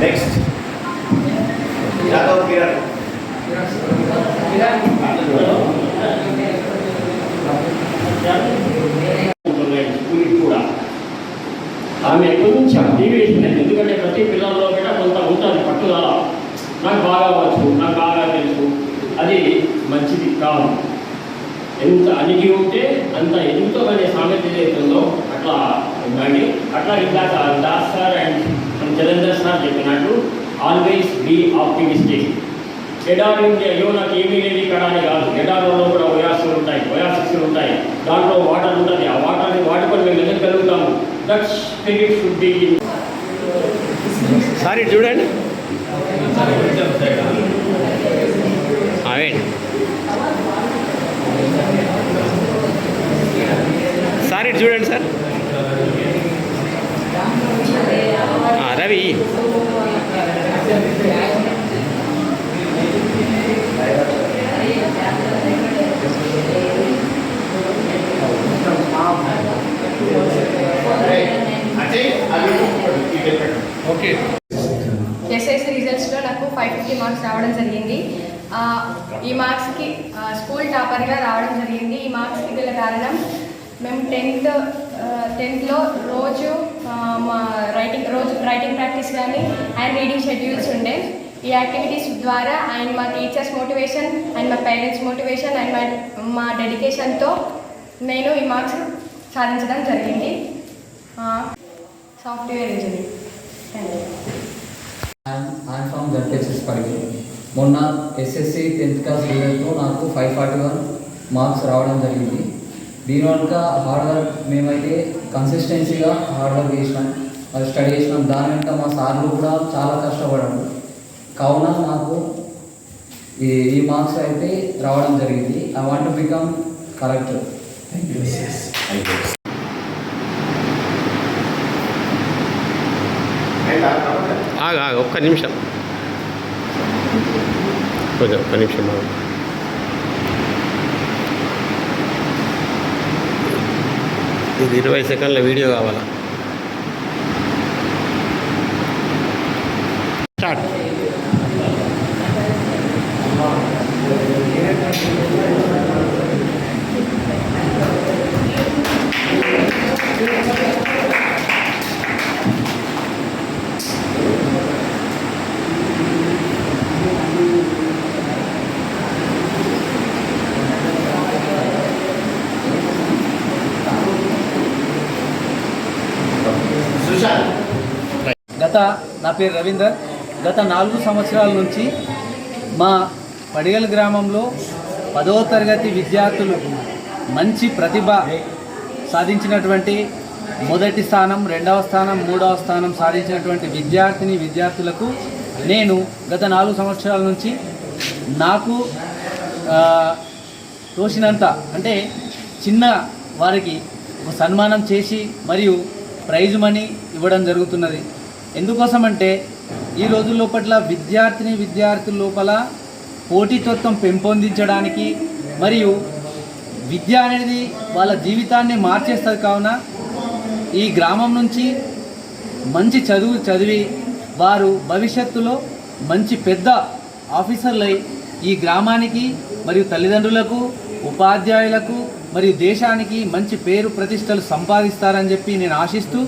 Next Yadav Kiran స్కూల్కి కూడా ఆమె కొంచెం డీవియేషన్ అయింది ఎందుకంటే ప్రతి పిల్లల్లో కూడా కొంత ఉంటుంది పట్టుదల. నాకు బాగా వచ్చు నాకు బాగా తెలుసు. అది మంచిది కాదు. ఎంత అణిగి ఉంటే అంత ఎంతో అనే సామెత ఏదైతుందో అట్లా ఉండండి అట్లా ఇందాక Das sir and Jalandhar sir చెప్పినట్టు ఆల్వేస్ బీ ఆప్టిమిస్టిక్ ఎడారి ఉంటే అయ్యో నాకు ఏమీ లేదు ఇక్కడ అని కాదు ఎడారులో కూడా వయాసులు ఉంటాయి. ఒయాసిక్స్లు ఉంటాయి. దాంట్లో వాటర్ ఉంటుంది. ఆ వాటర్ని వాడుకొని మేము ఎదగలుగుతాము that spirit should be sorry చూడండి. అవే సారీ చూడండి సార్ ఆ, ఎస్ఎస్సి రిజల్ట్స్లో నాకు ఫైవ్ ఫిఫ్టీ మార్క్స్ రావడం జరిగింది. ఆ, ఈ మార్క్స్కి స్కూల్ టాపర్గా రావడం జరిగింది. ఈ మార్క్స్కి గల కారణం మేము టెన్త్ టెన్త్లో రోజు మా రైటింగ్ ప్రాక్టీస్ కానీ అండ్ రీడింగ్ షెడ్యూల్స్ ఉండే. ఈ యాక్టివిటీస్ ద్వారా అండ్ మా టీచర్స్ మోటివేషన్ అండ్ మా పేరెంట్స్ మోటివేషన్ అండ్ మా మా డెడికేషన్తో నేను ఈ మార్క్స్ సాధించడం జరిగింది. Software engineer I'm from Parigi మొన్న ఎస్ఎస్సి టెన్త్ క్లాస్ రిజల్ట్లో నాకు ఫైవ్ ఫార్టీ వన్ మార్క్స్ రావడం జరిగింది. దీనివల్ల హార్డ్ వర్క్ మేమైతే కన్సిస్టెన్సీగా హార్డ్ వర్క్ చేసినాం. మరి స్టడీ చేసినాం. దాని వెనుక మా సార్లు కూడా చాలా కష్టపడారు కావున నాకు ఈ ఈ మార్క్స్ అయితే రావడం జరిగింది. I want become collector thank you ఆగు ఒక్క నిమిషం. కొంచెం ఒక్క నిమిషం ఆగు. ఇది ఇరవై సెకండ్ల వీడియో కావాలా? స్టార్ట్ సుశాంత్ గత నా పేరు రవీందర్ గత నాలుగు సంవత్సరాల నుంచి మా పడిగల గ్రామంలో పదవ తరగతి విద్యార్థులు మంచి ప్రతిభ సాధించినటువంటి మొదటి స్థానం రెండవ స్థానం మూడవ స్థానం సాధించినటువంటి విద్యార్థిని విద్యార్థులకు నేను గత నాలుగు సంవత్సరాల నుంచి నాకు తోసినంత అంటే చిన్న వారికి ఒక సన్మానం చేసి మరియు ప్రైజ్ మనీ ఇవ్వడం జరుగుతున్నది. ఎందుకోసం అంటే ఈ రోజుల లోపల విద్యార్థిని విద్యార్థుల లోపల పోటీతత్వం పెంపొందించడానికి మరియు విద్య అనేది వాళ్ళ జీవితాన్ని మార్చేస్తుంది కావున ఈ గ్రామం నుంచి మంచి చదువు చదివి వారు భవిష్యత్తులో మంచి పెద్ద ఆఫీసర్లై ఈ గ్రామానికి మరియు తల్లిదండ్రులకు ఉపాధ్యాయులకు మరియు దేశానికి మంచి పేరు ప్రతిష్టలు సంపాదిస్తారని చెప్పి నేను ఆశిస్తూ